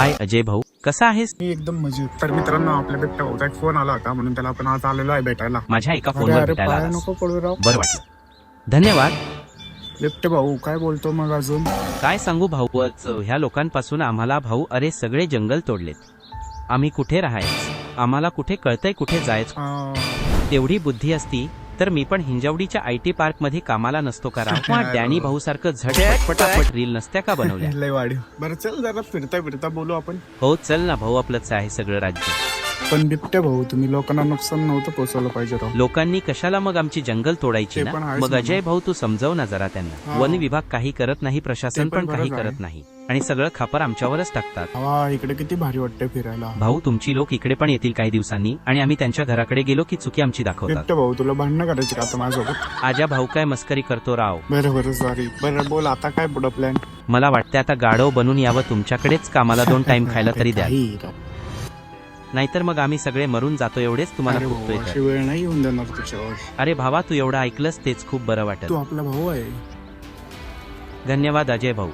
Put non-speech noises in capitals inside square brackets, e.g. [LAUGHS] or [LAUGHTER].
हाय अजय भाऊ कसा आहेस? मी एकदम मजेत. तर मित्रांनो आपल्या बिबट्या भाऊचा एक फोन आला होता म्हणून त्याला आपण आज आलेलो आहे भेटायला. माझ्या एका अरे फोनवर अरे भेटायला पाय आलास. नको पडू राव. बरं वाटलं. धन्यवाद. बिबटे भाऊ काय बोलतो मग अजून? काय सांगू भाऊ ह्या लोकांपासून आम्हाला भाऊ अरे सगळे जंगल तोडलेत. आम्ही कुठे राहायच? आम्हाला कुठे कळतंय कुठे जायचं? अं, तेवढी बुद्धी असती तर मी पण हिंजवडीच्या आय टी पार्कमध्ये कामाला नसतो करा किंवा [LAUGHS] डॅनी भाऊ सारखं झटपट पटापट रील नसत्या का बनवल्या? [LAUGHS] बरं चल जरा फिरता फिरता बोलू आपण. हो चल ना भाऊ आपलंच आहे सगळं राज्य. पण बिबटे भाऊ तुम्ही लोकांना नुकसान नव्हतं पोहोचवलं पाहिजे राव. लोकांनी कशाला मग आमची जंगल तोडायची ते ना? पण आहेच मग. अजय भाऊ तू समजाव ना जरा त्यांना. हा. वन विभाग काही करत नाही प्रशासन ते पण पण काही बरोबर आहे. करत नाही. आणि सगळं खापर आमच्यावरच टाकतात. वा इकडे किती भारी वाटतंय फिरायला. भाऊ तुमची लोक इकडे पण येतील काही दिवसांनी आणि आम्ही त्यांच्या घराकडे गेलो की चुकी आमची दाखवतात. भाऊ तुला भांडणं करायची का आता माझ्यासोबत? आजा भाऊ काय मस्करी करतो राव? बरं बरं सॉरी बरं बोल आता काय पुढं प्लॅन मला वाटतं आता गाढव बनून यावं तुमच्याकडेच. कामाला दोन टाइम खायला तरी द्या. नाहीतर मग आम्ही सगळे मरून जातो एवढेच तुम्हाला अरे भाऊ, वेळ नाही येऊन देणार तुझ्यावर. अरे भावा तू एवढं ऐकलंस तेच खूप बरं वाटत तू आपला भाऊ आहे. धन्यवाद अजय भाऊ.